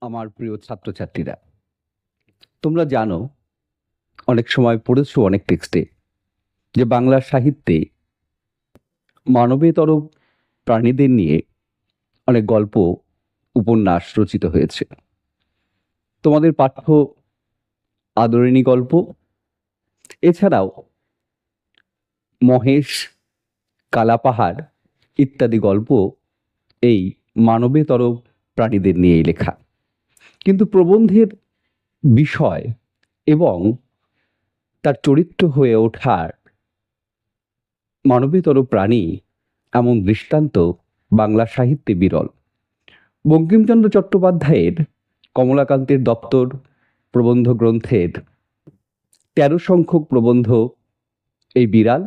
আমার প্রিয় ছাত্রছাত্রীরা। তোমরা জানো, অনেক সময় পড়েছো অনেক টেক্সটে যে বাংলা সাহিত্যে মানবেতর প্রাণীদের নিয়ে অনেক গল্প, উপন্যাস রচিত হয়েছে। তোমাদের পাঠ্য আদরিণী গল্প। এছাড়াও মহেশ, কালাপাহাড় ইত্যাদি গল্প এই মানবেতর প্রাণীদের নিয়েই লেখা। কিন্তু প্রবন্ধের বিষয় এবং তার চরিত্র হয়ে ওঠার মানবীতর প্রাণী এমন দৃষ্টান্ত বাংলা সাহিত্যে বিরল। বঙ্কিমচন্দ্র চট্টোপাধ্যায়ের কমলাকান্তের দপ্তর প্রবন্ধ গ্রন্থের তেরো সংখ্যক প্রবন্ধ এই বিড়াল।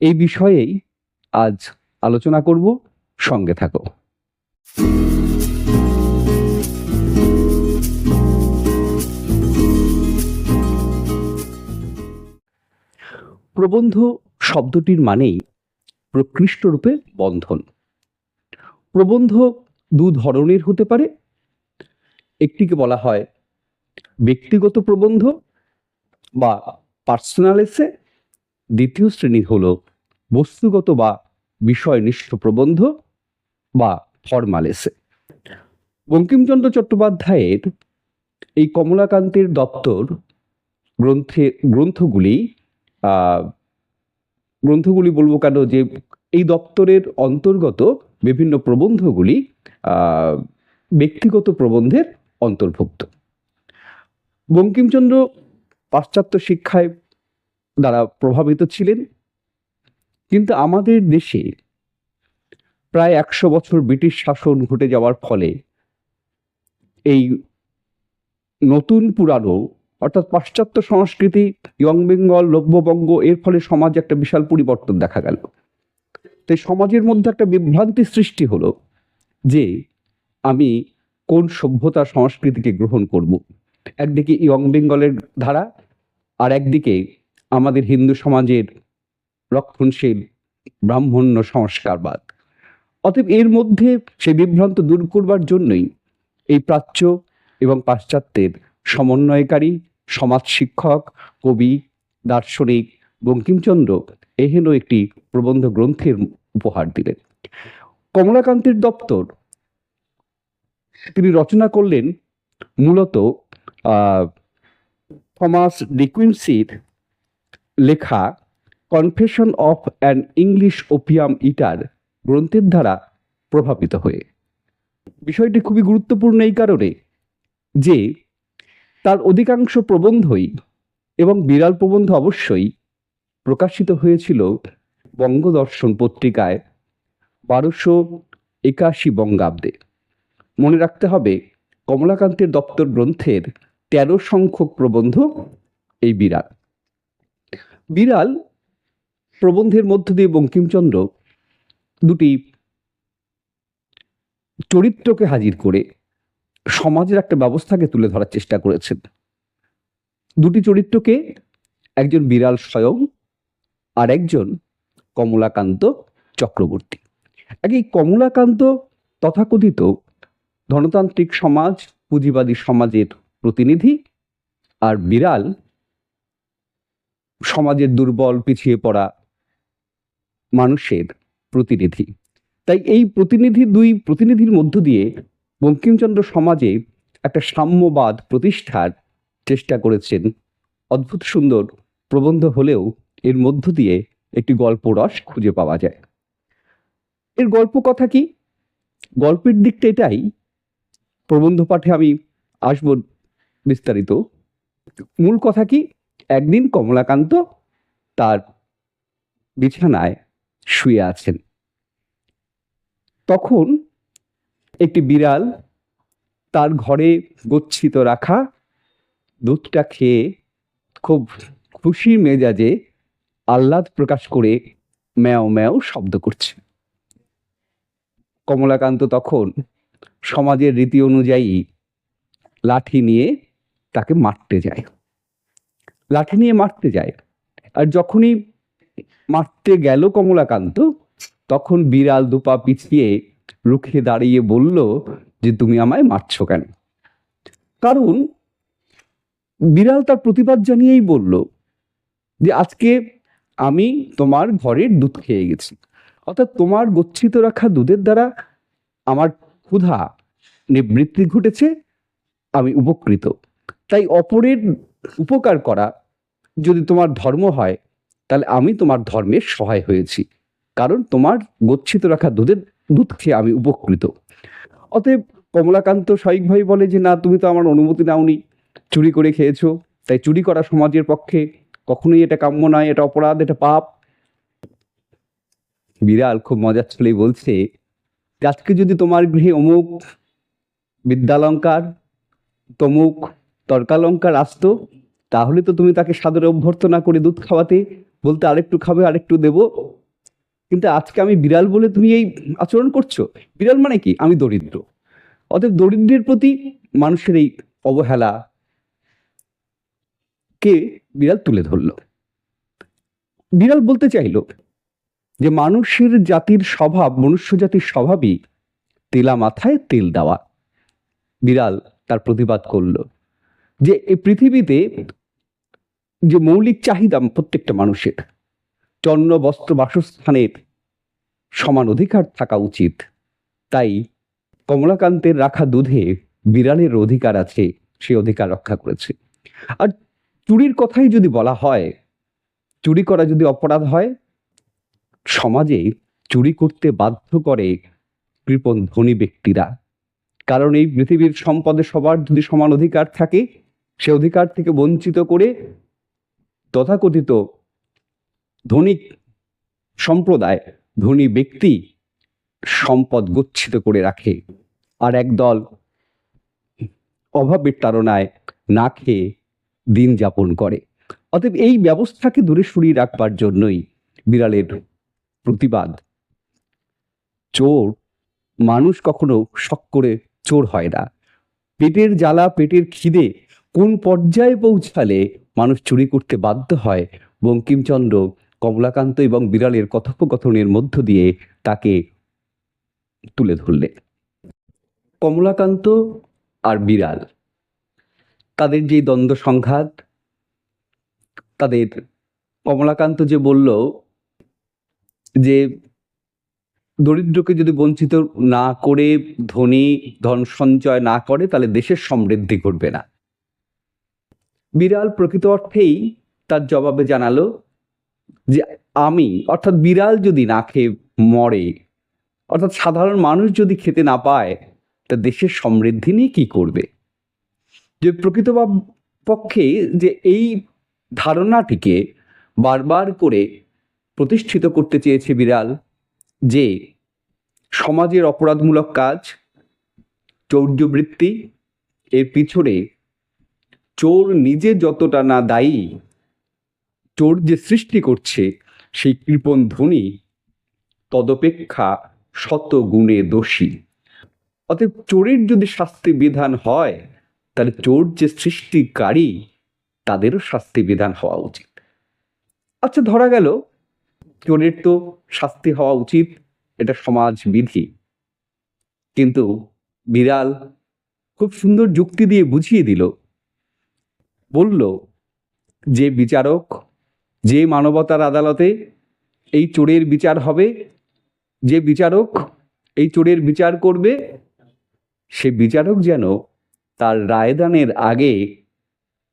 এই বিষয়েই আজ আলোচনা করব। সঙ্গে থাকো। প্রবন্ধ শব্দটির মানেই প্রকৃষ্ট রূপে বন্ধন। প্রবন্ধ দু ধরনের হতে পারে। একটিকে বলা হয় ব্যক্তিগত প্রবন্ধ বা পার্সোনাল এসে দ্বিতীয় শ্রেণি হল বস্তুগত বা বিষয়নিষ্ঠ প্রবন্ধ বা ফর্মাল এসে বঙ্কিমচন্দ্র চট্টোপাধ্যায়ের এই কমলাকান্তের দপ্তর গ্রন্থে, গ্রন্থগুলি গ্রন্থগুলি বলব কেন যে এই দপ্তরের অন্তর্গত বিভিন্ন প্রবন্ধগুলি ব্যক্তিগত প্রবন্ধের অন্তর্ভুক্ত। বঙ্কিমচন্দ্র পাশ্চাত্য শিক্ষায় দ্বারা প্রভাবিত ছিলেন, কিন্তু আমাদের দেশে প্রায় একশো বছর ব্রিটিশ শাসন ঘটে যাওয়ার ফলে এই নতুন পুরানো অর্থাৎ পাশ্চাত্য সংস্কৃতি, ইয়ং বেঙ্গল নব্যবঙ্গ এর ফলে সমাজে একটা বিশাল পরিবর্তন দেখা গেল। তাই সমাজের মধ্যে একটা বিভ্রান্তি সৃষ্টি হলো যে আমি কোন সভ্যতা সংস্কৃতিকে গ্রহণ করব? একদিকে ইয়ং বেঙ্গলের ধারা আর একদিকে আমাদের হিন্দু সমাজের রক্ষণশীল ব্রাহ্মণ্য সংস্কারবাদ। অতএব এর মধ্যে সেই বিভ্রান্ত দূর করবার জন্যই এই প্রাচ্য এবং পাশ্চাত্যের সমন্বয়কারী, সমাজ শিক্ষক, কবি, দার্শনিক বঙ্কিমচন্দ্র এহেন একটি প্রবন্ধ গ্রন্থের উপহার দিলেন। কমলাকান্তের দপ্তর তিনি রচনা করলেন মূলত থমাস ডিকুইন্সির লেখা confession of an English opium eater গ্রন্থের দ্বারা প্রভাবিত হয়ে। বিষয়টি খুবই গুরুত্বপূর্ণ এই কারণে যে তার অধিকাংশ প্রবন্ধই এবং বিড়াল প্রবন্ধ অবশ্যই প্রকাশিত হয়েছিল বঙ্গদর্শন পত্রিকায় বারোশো একাশি বঙ্গাব্দে। মনে রাখতে হবে, কমলাকান্তের দপ্তর গ্রন্থের তেরো সংখ্যক প্রবন্ধ এই বিড়াল। বিড়াল প্রবন্ধের মধ্য দিয়ে বঙ্কিমচন্দ্র দুটি চরিত্রকে হাজির করে সমাজের একটা ব্যবস্থাকে তুলে ধরার চেষ্টা করেছেন। দুটি চরিত্রকে, একজন বিড়াল স্বয়ং আর একজন কমলাকান্ত চক্রবর্তী। এই কমলাকান্ত তথাকথিত ধনতান্ত্রিক সমাজ, পুঁজিবাদী সমাজের প্রতিনিধি আর বিড়াল সমাজের দুর্বল পিছিয়ে পড়া মানুষের প্রতিনিধি। তাই এই প্রতিনিধি দুই প্রতিনিধির মধ্য দিয়ে বঙ্কিমচন্দ্র সমাজে একটা সাম্যবাদ প্রতিষ্ঠার চেষ্টা করেছেন। অদ্ভুত সুন্দর প্রবন্ধ হলেও এর মধ্য দিয়ে একটি গল্প রস খুঁজে পাওয়া যায়। এর গল্প কথা কি? গল্পের দিকটা এটাই। প্রবন্ধ পাঠে আমি আসব বিস্তারিত। মূল কথা কি? একদিন কমলাকান্ত তার বিছানায় শুয়ে আছেন। তখন একটি বিড়াল তার ঘরে গচ্ছিত রাখা দুধটা খেয়ে খুব খুশি মেজাজে আহ্লাদ প্রকাশ করে ম্যাও ম্যাও শব্দ করছে। কমলাকান্ত তখন সমাজের রীতি অনুযায়ী লাঠি নিয়ে তাকে মারতে যায়। লাঠি নিয়ে মারতে যায়। আর যখনই মারতে গেল কমলাকান্ত, তখন বিড়াল দুপা পিছিয়ে রুখে দাঁড়িয়ে বলল যে তুমি আমায় মারছো কেন? কারণ বিড়াল তার প্রতিবাদ জানিয়েই বলল যে আজকে আমি তোমার ঘরের দুধ খেয়ে গেছি। অর্থাৎ তোমার গচ্ছিত রাখা দুধের দ্বারা আমার ক্ষুধা নিবৃত্তি ঘটেছে, আমি উপকৃত। তাই অপরের উপকার করা যদি তোমার ধর্ম হয়, তাহলে আমি তোমার ধর্মের সহায় হয়েছি। কারণ তোমার গচ্ছিত রাখা দুধের দুধ খেয়ে আমি উপকৃত। অতএব কমলাকান্ত স্বাভাবিকভাবে বলে যে, না, তুমি তো আমার অনুমতি নাওনি চুরি করে খেয়েছো। তাই চুরি করা সমাজের পক্ষে কখনোই এটা কাম্য নয়, এটা অপরাধ, এটা পাপ। বিড়াল খুব মজার ছলেই বলছে, আজকে যদি তোমার গৃহে অমুক বিদ্যালঙ্কার, তমুক তর্কালঙ্কার আসতো, তাহলে তো তুমি তাকে সাদরে অভ্যর্থনা করে দুধ খাওয়াতে, বলতে আরেকটু খাবে, আরেকটু দেবো। কিন্তু আজকে আমি বিড়াল বলে তুমি এই আচরণ করছ? বিড়াল মানে কি? আমি দরিদ্র। অতএব দরিদ্রের প্রতি মানুষের এই অবহেলা কে বিড়াল তুলে ধরলো? বিড়াল বলতে চাইলো যে মানুষের জাতির স্বভাব, মনুষ্য জাতির স্বভাবই তেলা মাথায় তেল দেওয়া। বিড়াল তার প্রতিবাদ করল যে এই পৃথিবীতে যে মৌলিক চাহিদা প্রত্যেকটা মানুষের চন্ন বস্ত্র বাসস্থানের সমান অধিকার থাকা উচিত। তাই কমলাকান্তের রাখা দুধে বিড়ালের অধিকার আছে, সে অধিকার রক্ষা করেছে। আর চুরির কথাই যদি বলা হয়, চুরি করা যদি অপরাধ হয়, সমাজে চুরি করতে বাধ্য করে কৃপণ ধনী ব্যক্তিরা। কারণ এই পৃথিবীর সম্পদে সবার যদি সমান অধিকার থাকে, সে অধিকার থেকে বঞ্চিত করে তথাকথিত ধনিক সম্প্রদায়, ধনী ব্যক্তি সম্পদ গচ্ছিত করে রাখে আর একদল অভাবের তাড়নায় না খেয়ে দিন যাপন করে। অতএব এই ব্যবস্থাকে দূরে সরিয়ে রাখবার জন্যই বিড়ালের প্রতিবাদ। চোর, মানুষ কখনো শখ করে চোর হয় না। পেটের জ্বালা, পেটের খিদে কোন পর্যায়ে পৌঁছালে মানুষ চুরি করতে বাধ্য হয়? বঙ্কিমচন্দ্র কমলাকান্ত এবং বিড়ালের কথোপকথনের মধ্য দিয়ে তাকে তুলে ধরলে। কমলাকান্ত আর বিড়াল, তাদের যে দ্বন্দ্ব সংঘাত, তাদের, কমলাকান্ত যে বলল যে, দরিদ্রকে যদি বঞ্চিত না করে ধনী, ধন সঞ্চয় না করে, তাহলে দেশের সমৃদ্ধি ঘটবে না। বিড়াল প্রকৃত অর্থেই তার জবাবে জানালো যে আমি, অর্থাৎ বিড়াল যদি না খেয়ে মরে, অর্থাৎ সাধারণ মানুষ যদি খেতে না পায়, তা দেশের সমৃদ্ধি নিয়ে কী করবে? যে প্রকৃত পক্ষে যে এই ধারণাটিকে বারবার করে প্রতিষ্ঠিত করতে চেয়েছে বিড়াল যে সমাজের অপরাধমূলক কাজ, চৌর্যবৃত্তি, এর পিছনে চোর নিজে যতটা না দায়ী চোর যে সৃষ্টি করছে, সেই কৃপণ ধ্বনি তদপেক্ষা শত গুণে দোষী। অতএব চোরের যদি শাস্তি বিধান হয়, তাহলে চোর যে সৃষ্টিকারী, তাদেরও শাস্তি বিধান হওয়া উচিত। আচ্ছা ধরা গেল, চোরের তো শাস্তি হওয়া উচিত, এটা সমাজ বিধি। কিন্তু বিড়াল খুব সুন্দর যুক্তি দিয়ে বুঝিয়ে দিল। বলল, যে বিচারক যে মানবতার আদালতে এই চোরের বিচার হবে, যে বিচারক এই চোরের বিচার করবে, সে বিচারক যেন তার রায়দানের আগে,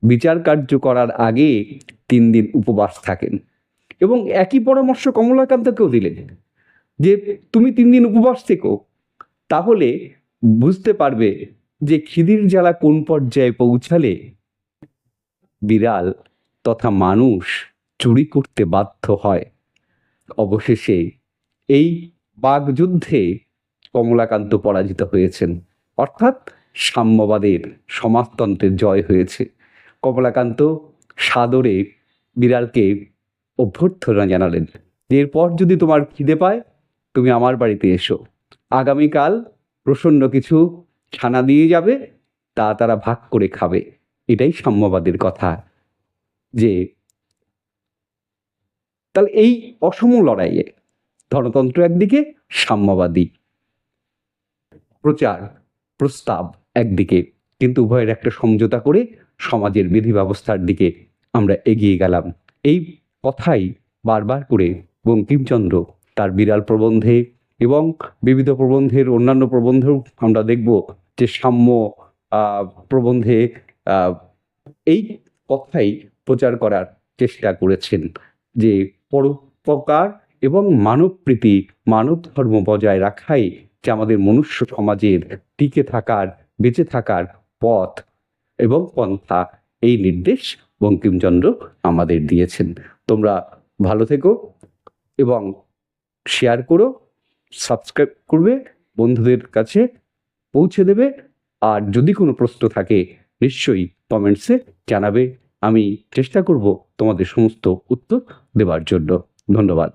বিচার কার্য করার আগে তিন দিন উপবাস থাকেন। এবং একই পরামর্শ কমলাকান্তকেও দিলেন যে, তুমি তিন দিন উপবাস থেকো, তাহলে বুঝতে পারবে যে খিদির জ্বালা কোন পর্যায়ে পৌঁছালে বিড়াল তথা মানুষ চুরি করতে বাধ্য হয়। অবশেষে এই বাগযুদ্ধে কমলাকান্ত পরাজিত হয়েছেন। অর্থাৎ সাম্যবাদের সমাজতন্ত্রের জয় হয়েছে। কমলাকান্ত সাদরে বিড়ালকে অভ্যর্থনা জানালেন, এরপর যদি তোমার খিদে পায়, তুমি আমার বাড়িতে এসো। আগামীকাল প্রসন্ন কিছু ছানা দিয়ে যাবে, তা তারা ভাগ করে খাবে। এটাই সাম্যবাদের কথা যে তাহলে এই অসম লড়াইয়ে ধনতন্ত্র একদিকে, সাম্যবাদী প্রচার, প্রস্তাব একদিকে। কিন্তু উভয়ের একটা সমঝোতা করে সমাজের বিধি ব্যবস্থার দিকে আমরা এগিয়ে গেলাম। এই কথাই বারবার করে বঙ্কিমচন্দ্র তার বিড়াল প্রবন্ধে এবং বিবিধ প্রবন্ধের অন্যান্য প্রবন্ধেও আমরা দেখব যে সাম্য প্রবন্ধে এই কথাই প্রচার করার চেষ্টা করেছেন যে পরোপকার এবং মানবপ্রীতি, মানব ধর্ম বজায় রাখাই যে আমাদের মনুষ্য সমাজের টিকে থাকার, বেঁচে থাকার পথ এবং পন্থা। এই নির্দেশ বঙ্কিমচন্দ্র আমাদের দিয়েছেন। তোমরা ভালো থেকো এবং শেয়ার করো সাবস্ক্রাইব করবে, বন্ধুদের কাছে পৌঁছে দেবে। আর যদি কোনো প্রশ্ন থাকে, নিশ্চয়ই কমেন্টসে জানাবে। আমি চেষ্টা করব তোমাদের সমস্ত উত্তর দেওয়ার জন্য। ধন্যবাদ।